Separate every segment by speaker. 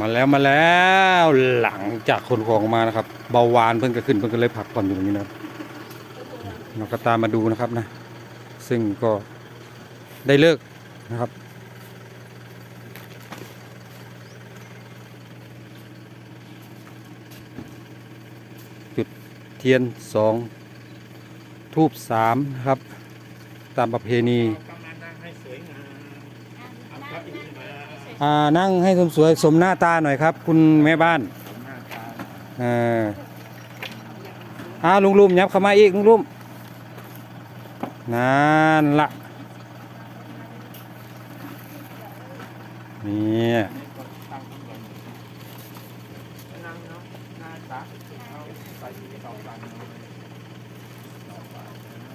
Speaker 1: มาแล้วมาแล้วหลังจากคนของมานะครับเบาหวานเพิ่งก็ขึ้นเพิ่งก็เลยพักผ่อนอยู่ตรงนี้นะครับเราก็ตามมาดูนะครับนะ ซึ่งก็ได้เลิกนะครับ จุดเทียนสองทูบสามนะครับ ตามประเพณี
Speaker 2: ก็มานั่งให้สวยงามเอาเก้าอี้มา
Speaker 1: อ่านั่งให้สมสวยสมหน้าตาหน่อยครับ คุณแม่บ้านเอออ่าลุงลุ่มยับเข้ามาอีกลุงลุ่มนั่นละนี่
Speaker 2: ในคนตั้งข้างบนนั่งเนาะหน้าตาเอาใส่ที่สองวันเนาะสองวันนะ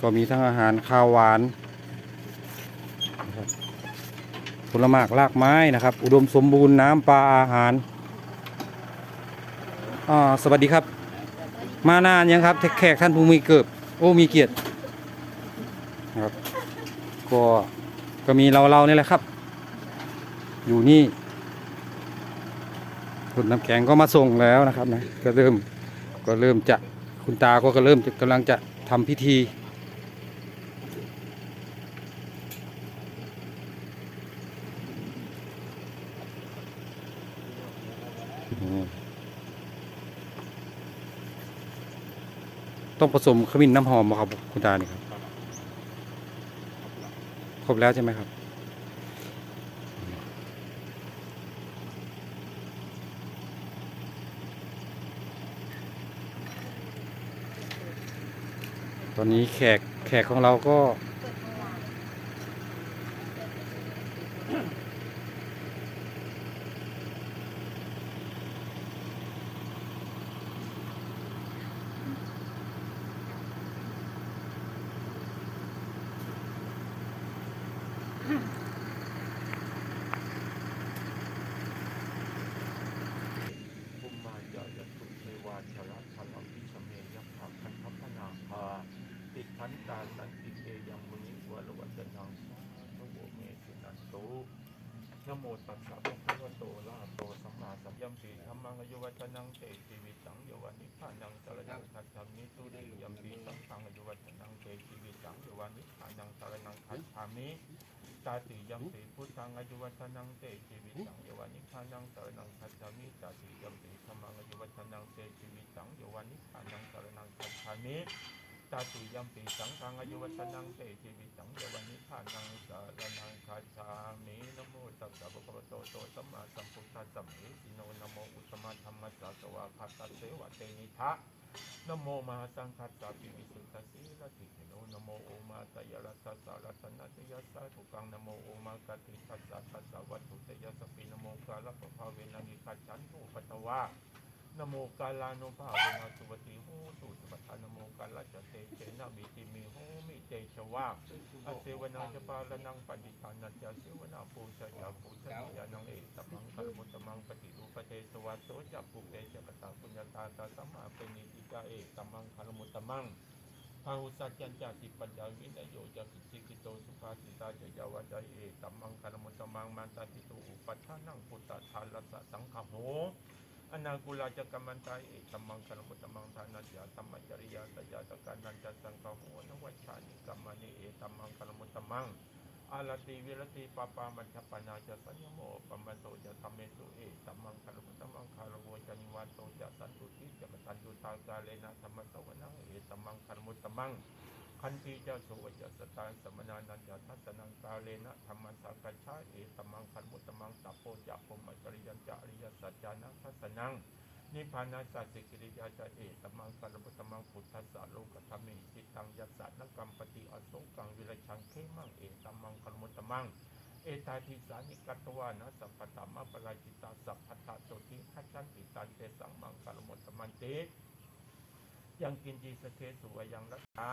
Speaker 1: ก็มีทั้งอาหารข้าวหวานผลไม้รากไม้นะครับ อุดมสมบูรณ์น้ำปลาอาหารอ่าสวัสดีครับ มานานยังครับแขกท่านผู้มีเกิบโอ้มีเกียรตินะครับก็ก็มีเราเรานี่แหละครับ อยู่นี่คุณน้ำแข็งก็มาส่งแล้วนะครับนะก็เริ่มก็เริ่มจะคุณตาก็ก็เริ่มกำลังจะทำพิธี ต้องผสมขมิ้นน้ำหอมครับคุณตานี่ครับครบแล้วใช่ไหมครับ ตอนนี้แขกแขกของเราก็
Speaker 2: มิมาจายตุเทวาชระชลวิชเมยัคขะคันทัพพนาภาติทันตาสันติเกยังมุนิวรวัจนังสาธุโวเมสุนันตุ นะโมตัสสะภะคะวะโตอะระหะโตสัมมาสัมพุทธัสสะธรรมังอยุวัจนังเตชีวิตังโยวานิพพานังสารนังคัจฉามิตุเดยัมปีสังฆังอยุวัจนังเตชีวิตังโยวานิพพานังสารนังคัจฉามิตาติยัมปิพุทธังอายุวัฒนังเตชีวิตังเยวานิพานังสารนังคัจฉามิตาติยัมปิธรรมังอายุวัฒนังเตชีวิตังเยวานิพานังสารนังคัจฉามิ ตาติยัมปิสังฆังอายุวัฒนังเตชีวิตังเยวานิพานังสารนังคัจฉามินโมตัสสะภะคะวะโตโตสัมมาสัมพุทธัสสะเมสิโนนโมอุตตมะธรรมะสสวะคัตตะเสวะเตนิทะนโมมหาสังฆัสสะปิวิสุทธัสสีลติโนนโมโอมาตยรัสสะสารัตนะตยัสสะทุกังนโมโอมากติทัสสะทัสสะวัตถุตยัสสะปินโมกาลปะภาเวนังิคัจฉันตุปัตตวะ นโมกาลานุภาเวนะสุปฏิโหตุสุปทานโมกาลจะเตเจนะมิติมิโหมิเตชวะอเสวนาจะปาลนังปฏิทานัจจะเสวนาปูชยาปูชยานังเอตมังคารมุตมังปฏิรูปเทสวัสโสจักปุเตจกตาปุญญาตาตาสัมมาเป็นนิติกาเอตมังคารมุตมังพาหุสัจจันจาติปัญญาวินโยจะกิจิกิโตสุภาสิตาจะยาวาจเอตัมมังคารมุตมังมันตาติตุอุปัฏฐานังพุทธทานรัสสังขโห อนากุลาจะกัมมันตาเอตัมมังคารมุตตมังทานัจยาตัมมัจจริยาตยาตการนันจสังขโหนวัชานิกัมมานิเอตัมมังคารมุตตมังอาลติวิรติปาปามัญชปนาจะสัญโมปัมโตจะธรรมเมตุเอตัมมังคารมุตตมังคารโวจานิวันโตจะสันตุติจะกตัญญูตากาเลนะธรรมสวนังเอตัมมังคารมุตตมัง คันติจะโสวจัสตานสมนานันจะทัศนังกาเลนะธรรมสังกัจฉาเอตมังคันมุตมังตัปโปจะพมจริยันจะอริยสัจจานังทัศนังนิพพานาสัจสิกิริยาจะเอตมังคันมุตมังพุทธัสสะโลกธรรมิสิตังยัสสะนกรรมปฏิอโศกังวิรชังเขมังเอตมังคันมุตมังเอตาทิสานิกัตวานะสัพพตมะปราจิตาสัพพตะโสติขัจฉันติตันเตสังมังคันมุตตมันเตยังกินจีสเทสุวยังรักษา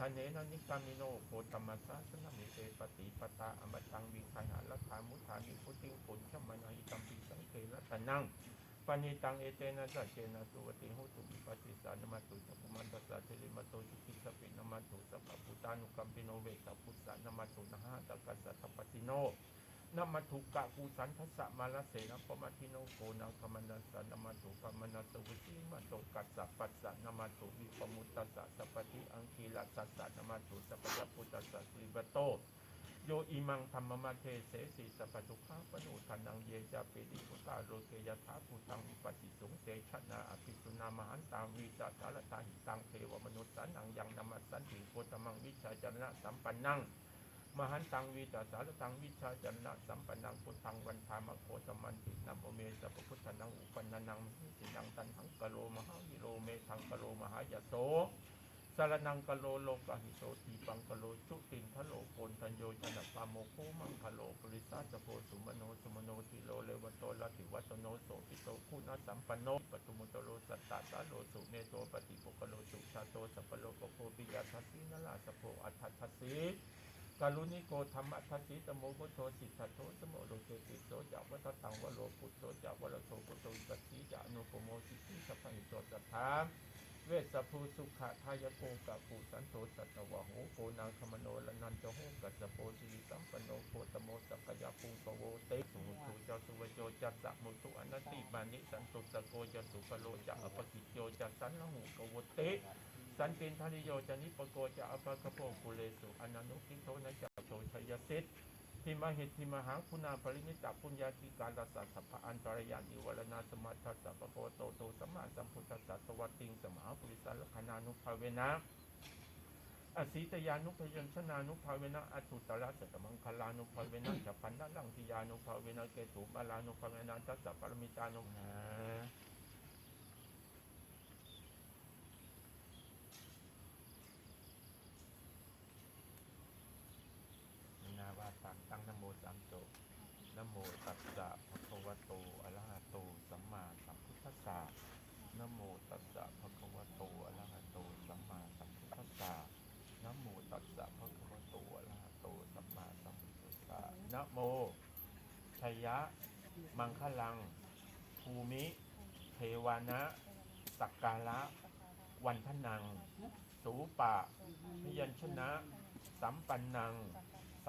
Speaker 2: ทานเนนนิกามิโนโคตมัสสะสนะมิเตปฏิปตาอมตังวิคันหาลัทธามุทานิพุติงปุญชมานาอิตัมปิสังเกลัตนังปณิตังเอเตนะสัจเจนะสุวติหุตุปิปัสสิสานมาตุสัพพมันตัสสะเทลิมาโตสุขิสปินามาตุสัพพุตานุกัมปิโนเวสัพพุสานามาตุนะหะตะกัสสะทัปปิโน นมัทุกะปูสันทัสสะมาลเสนะปมาทิโนโกนังกมนัสสะนมัตุกมนัสวิติมาโตกัสสะปัสสะนมัตุวิปมุตตัสสะสัพพติอังคีลัสสะสะนมัตุสัพพยพุทธัสสะสิบโตโยอิมังธรรมมาเทเสสีสัพพทุขาปนุทันังเยจาปิติพุตาโลเกยถาภูตังอุปติสงเตชะนาอภิสุนามหันตังวิจาสารตาหิตังเทวมนุษย์สันนังยังนามัสสันติโกตมังวิชาจรณะสัมปันนัง มหันตังวิจาสารตังวิชาจันนะสัมปันังพุทธังวันธามโคตมันตินัมโมเมสัพพุทธนังอุปนันนังสินังตันหังกะโลมหาวิโรเมทังกะโลมหายโสสารนังกะโลโลกะหิโตทีปังกะโลชุติงทะโลโกนทันโยชนะปาโมโคมังคะโลปริสาจโพสุมโนสุมโนทิโลเลวโตลติวัตโนโสปิโตคุณสัมปันโนปตุมุตโลสัตตาสาโลสุเมโตปฏิปุกโลสุชาโตสัพโลกโคปิยาทัสสินลาสโพอัฏฐทัสสิ กาลุนิโกธรรมะทัสสิตโมพุทโธสิทธโตสมโอโลเกติโสจักวัตตังวโลพุทโธจักวโลโทพุทโธสัสสิจะอนุปโมสิทธิสัพพิโตสัทธาเวสภูสุขะทายโกกะปูสันโตสัตวะโหโกนางคมโนละนันจะโหกัสโปสิริสัมปโนโพตโมสักยาปุงปโวเตสุหุตุเจ้าสุวโจจัสสะมุตุอนัตติมานิสันตุสโกจะสุปโลจะอปกิจโยจะสันละหูกวเต สันตินทริโยจานิปโกจะอภะกะโปกุเลสุอนันุกิโตนะจะโชชัยสิทธิทิมหิตทิมหังคุณาปริมิตาปุญญาติการรัสสะสัพพะอันตรยานิวรณาสมัทธัสสะปะโพโตโตสัมมาสัมพุทธัสสะสวัสติงสมหาปุริสัลคณานุภาเวนะอสีตยานุพยัญชนานุภาเวนะอสุตระสัตมังคลานุภาเวนะจัพันธ์ลังทิยานุภาเวนะเกตุบาลานุภาเวนะทัสสะปรมิตานุหา นาวาตังตั้งนโมสามจบนโม ตัสสะภะคะวะโตอะระหะโตสัมมาสัมพุทธัสสะนโมตัสสะภะคะวะโตอะระหะโตสัมมาสัมพุทธัสสะนโมตัสสะภะคะวะโตอะระหะโตสัมมาสัมพุทธัสสะนะโมชัยยะ มังคลัง ภูมิ เทวานะสักการะ วันทนัง สูปะพยัญชนะ สัมปันนัง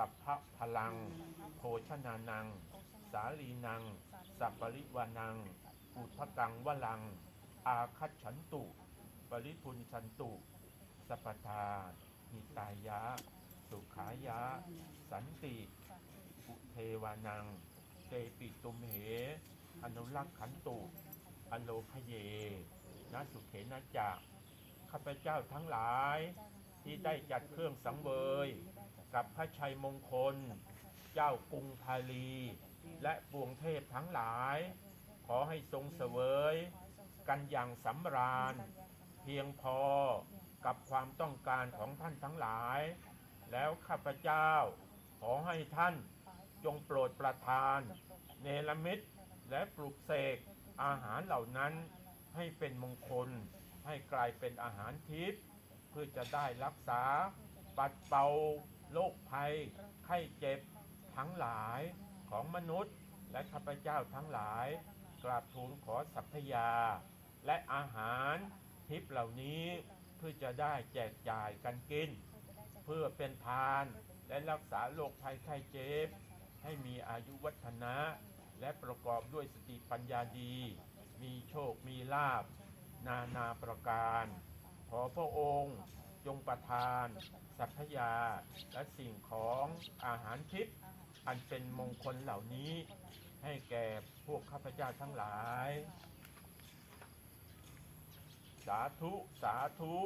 Speaker 2: สัพพะพลัง โภชนานัง สาลีนัง สัปปริวานังอุทกังวลัง อาคัตฉันตุ ปริพุนชันตุ สัพพทาหิตายะ สุขายะ สันติอุเทวานัง เตปิตุมเห อนุรักขันตุ อโลคเยนะสุเขนะจักข้าพเจ้าทั้งหลายที่ได้จัดเครื่องสังเวย กับพระชัยมงคล เจ้ากรุงพาลี และปวงเทพทั้งหลาย ขอให้ทรงเสวย กันอย่างสำราญ เพียงพอกับความต้องการของท่านทั้งหลาย แล้วข้าพเจ้า ขอให้ท่านจงโปรดประทาน เนรมิตและปลุกเสกอาหารเหล่านั้นให้เป็นมงคลให้กลายเป็นอาหารทิพย์เพื่อจะได้รักษา ปัดเป่าโรคภัย ไข้เจ็บทั้งหลายของมนุษย์ และข้าพเจ้าทั้งหลาย กราบทูลขอสัพยา และอาหารทิพเหล่านี้เพื่อจะได้แจกจ่ายกันกิน เพื่อเป็นทานและรักษาโรคภัยไข้เจ็บ ให้มีอายุวัฒนะ และประกอบด้วยสติปัญญาดี มีโชคมีลาบ นานาประการ ขอพระองค์ จงประทาน สัพยา และสิ่งของอาหารทิพย์อันเป็นมงคลเหล่านี้ ให้แก่พวกข้าพเจ้าทั้งหลาย สาธุสาธุ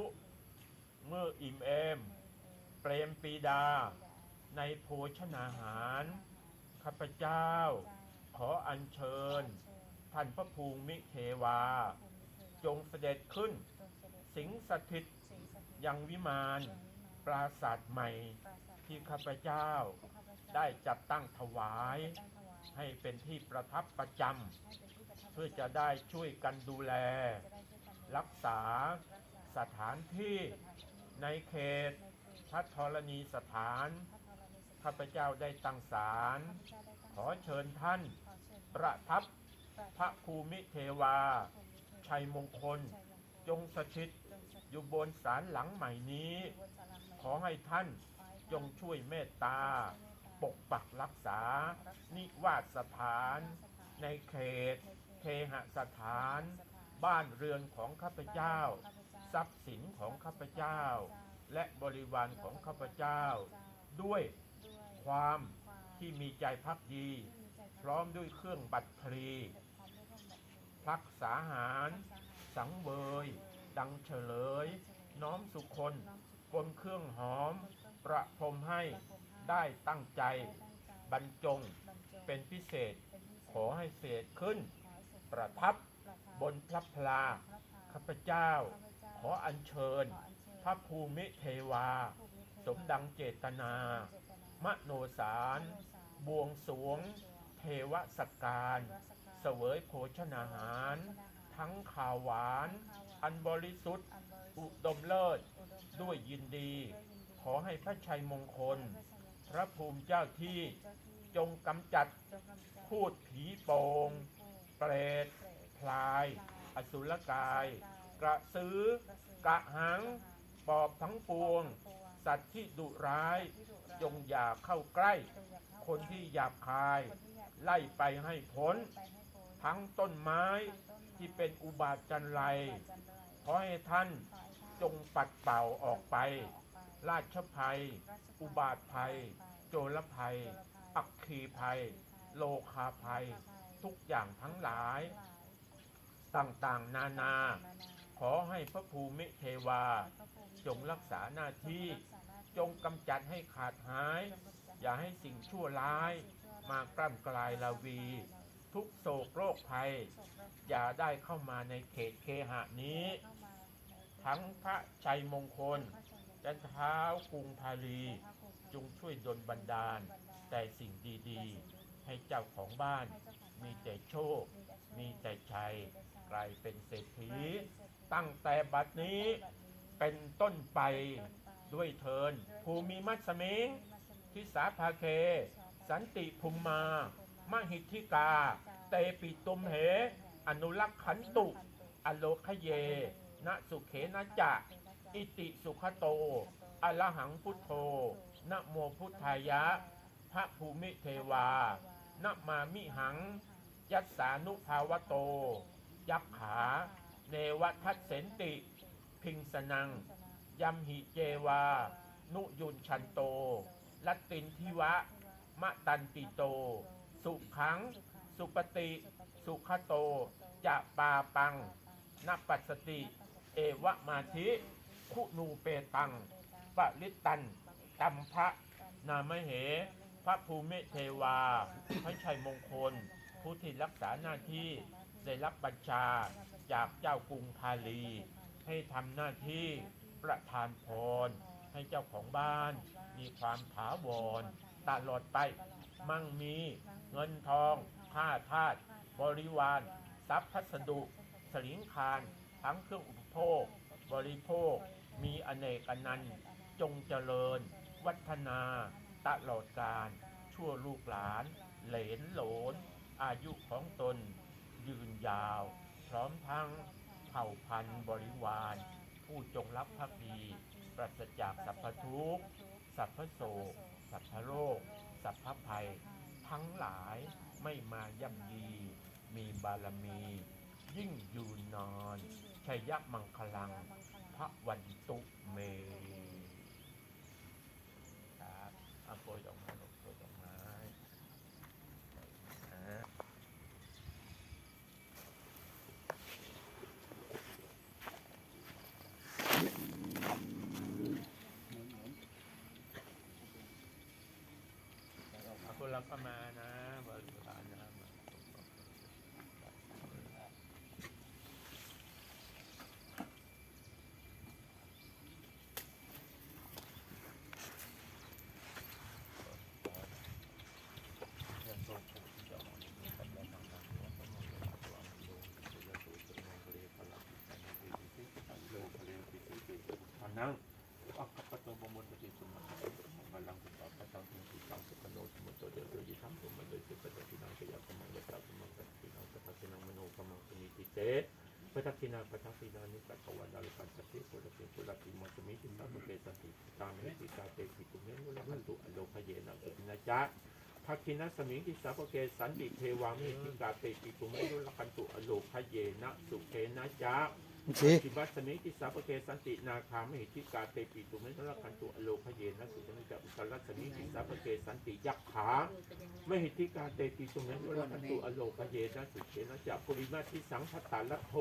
Speaker 2: เมื่ออิ่มเอม เปรมปีดา ในโภชนาหาร ข้าพเจ้า ขออัญเชิญ ท่านพระภูมิเทวา จงเสด็จขึ้น สิงสถิต ยังวิมานปราศาสตร์ใหม่ที่ข้าพเจ้า ได้จัดตั้งถวาย ให้เป็นที่ประทับประจำเพื่อจะได้ช่วยกันดูแล รักษาสถานที่ในเขตพระธรณีสถาน ข้าพเจ้าได้ตั้งศาลขอเชิญท่าน ประทับพระภูมิเทวา ชัยมงคล จงสถิต อยู่บนศาลหลังใหม่นี้ ขอให้ท่านจงช่วยเมตตา ปกปักรักษา นิวาสสถาน ในเขตเคหสถาน บ้านเรือนของข้าพเจ้า ทรัพย์สินของข้าพเจ้า และบริวารของข้าพเจ้า ด้วยความที่มีใจพักดี พร้อมด้วยเครื่องบัตรพลีพรักษาหาร สังเวย ดังเฉลย น้อมสุคนบนเครื่องหอม ประพรมให้ได้ตั้งใจบรรจงเป็นพิเศษ ขอให้เศษขึ้น ประทับบนพระพลาข้าพเจ้า ขออัญเชิญ พระภูมิเทวา สมดังเจตนา มโนสาร บวงสรวง เทวสกการ เสวยโภชนาหาร ทั้งข่าวหวาน อันบริสุทธิ์อุดมเลิศด้วยยินดีขอให้พระชัยมงคล พระภูมิเจ้าที่จงกำจัดพูดผีโปงเปรต พลาย อสุรกาย กระสือกะหัง ปอบทั้งปวง สัตว์ที่ดุร้าย จงอย่าเข้าใกล้ คนที่หยาบคาย ไล่ไปให้พ้น ทั้งต้นไม้ที่เป็นอุบาทจันไร ขอให้ท่านจงปัดเป่าออกไป ราชภัย อุบาทภัย โจรภัย อักคีภัย โลคาภัย ทุกอย่างทั้งหลาย ต่างๆ นานา ขอให้พระภูมิเทวา จงรักษาหน้าที่ จงกำจัดให้ขาดหาย อย่าให้สิ่งชั่วร้าย มากล้ำกลายลาวี ทุกโศกโรคภัย อย่าได้เข้ามาในเขตเคหะนี้ ทั้งพระชัยมงคลจันเท้ากรุงพาลี จงช่วยดลบันดาล แต่สิ่งดีๆ ให้เจ้าของบ้าน มีแต่โชค มีแต่ชัย กลายเป็นเศรษฐี ตั้งแต่บัดนี้เป็นต้นไปด้วยเทิน ภูมิมัสมิงทิสาภาเค สันติภูมมา มหิทธิกาเตปิตุมเห อนุรักษ์ขันตุ อโลคเย ณสุเขนะจะ อิติสุขโต อรหังพุทโธนะโมพุทธายะ พระภูมิเทวานะมามิหัง ยัสสานุภาวโต ยักขา เนวทัสเสนติ พิงสนัง ยัมหิเจวา นุยุนชันโต ลัตตินทิวะ มะตันติโต สุขัง สุปฏิ สุขโต จะปาปังนปัสสติ เอวะมาธิ คุนูเปตังปะลิตัน ตัมพะนามเห พระภูมิเทวา พระชัยมงคล ผู้ที่รักษาหน้าที่ได้รับบัญชาจากเจ้ากรุงพาลี ให้ทำหน้าที่ประทานพรให้เจ้าของบ้าน มีความถาวรตลอดไป มั่งมี เงินทองผ้าทาสบริวาร ทรัพย์พัสดุ สลิงคาร ทั้งเครื่องอุปโภค บริโภค มีอเนกอนันต์ จงเจริญ วัฒนา ตลอดการ ชั่วลูกหลาน เหลนโหลน อายุของตน ยืนยาว พร้อมทั้งเผ่าพันธุ์บริวาร ผู้จงรับภักดี ปราศจากสัพพทุกข์สัพพโศกสัพพโรค สัพพภัย ทั้งหลายไม่มาย่ำยี มีบารมี ยิ่งอยู่นอนชัยมังคลัง พระวันตุเมครับอาโปยดอกไม้ลูกโปรยดอกไม้นะ อาคุณรับเข้ามานะบริวารนะนั่งอัคคปโตบมุตติสุมามาลังกุปะปะตังทิสังสุขโนสมุตโตเดโรยิทังตุมันโดยสุปฏิทินังขยับสมังยะตาสมังกัตินังสัพพะ พระ ทักษิณาพระทักษินานิกัตตวันดาลปันสติปุระติปุระติมสมิติสัพเกสันติตามเหติตาเตปิตุเมนุระพันตุอโลภเยนะสุตินะจ๊ะภักคินัสมิงทิสัพเกสันติเทวามิหิกาเตปิตุเมนุระพันตุอโลภเยนะสุเทนะจ๊ะ
Speaker 1: สิ
Speaker 2: ทิวัสมิติสัพเกสันตินาคามิหิกาเตปิตุเมนุระพันตุอโลคเยนะสุตินจะอุตรัสมิติสัพเกสันติยักขาไมหิทิกาเตติตุเมนุระพันตุอโลกเยนะสุเนะจะปุริมาทิสังพัตตาลัทโธ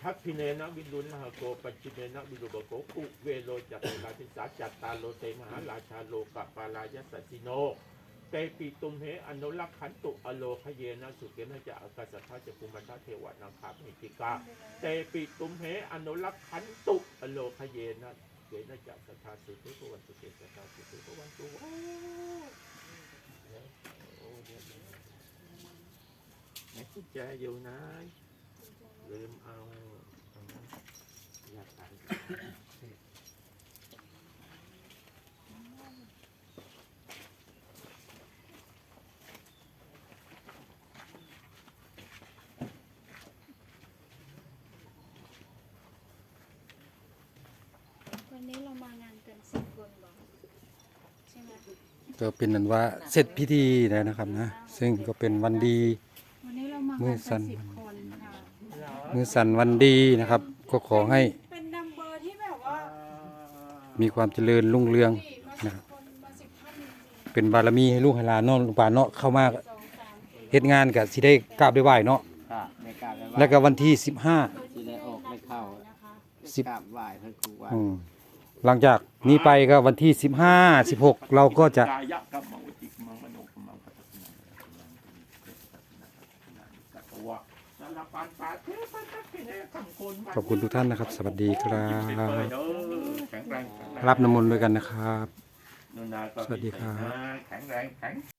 Speaker 2: ทักขิเนนะวิรุณหะโกปัจจิเนนะวิรุบโกกุเวโลจัตตาทิสาจัตตาโลเตมหาราชาโลกปาลายสัสสิโน เตปิตุมเหอนุรักขันตุอโลคเยนะสุเกนะจะอากาศทัจภูมิทัเทวนาคามิติกาเตปิตุมเหอนุรักขันตุอโลคเยนะเกนะจะสัทธาสุตุภวันตุเกสัทธาสุตุภวันตุโอ้โอ้ยวนะไหนกุญแจอยู่ไหนลืมเอาเอาอยากไป
Speaker 3: วันนี้เรามางานกันสิบคนบอกใช่ไหม
Speaker 1: ก็เป็นนั้นว่าเสร็จพิธีแล้วนะครับนะ ซึ่งก็เป็นวันดี
Speaker 3: วันนี้เรามา
Speaker 1: มื
Speaker 3: กั
Speaker 1: อนสั่น
Speaker 3: สิบคนค่ะ
Speaker 1: มือสันวันดีนะครับ ก็ขอให้
Speaker 3: เป็นนัมเบอร์ที่แบบว่า
Speaker 1: มีความเจริญรุ่งเรือง
Speaker 3: สี่มาสิ
Speaker 1: นะ
Speaker 3: บ
Speaker 1: ครับ
Speaker 3: คนมาสิบท่านจริง
Speaker 1: เป็นบารมีให้ลูกให้หลานเนาะหลวงป่าเนาะเข้ามา
Speaker 3: ๆสองสามสี่
Speaker 1: เฮ็ดงานกับสิได้กราบได้ไหว้เนาะ
Speaker 4: ค่ะในกราบไหว้
Speaker 1: แล้วก็วันที่ 15
Speaker 3: โดยที่ได้ออกไม่เข้านะคะ
Speaker 1: สิบ
Speaker 4: กราบไหว้พระครูไหว้
Speaker 1: อืม หลังจากนี้ไปก็วันที่สิบห้าสิบห
Speaker 2: กเราก็จะ ข
Speaker 1: อบคุณทุกท่านนะครับ สวัสดีครับ
Speaker 2: รั
Speaker 1: บน้ำมนต์ด้วยกันนะครับ สวัสดีครับ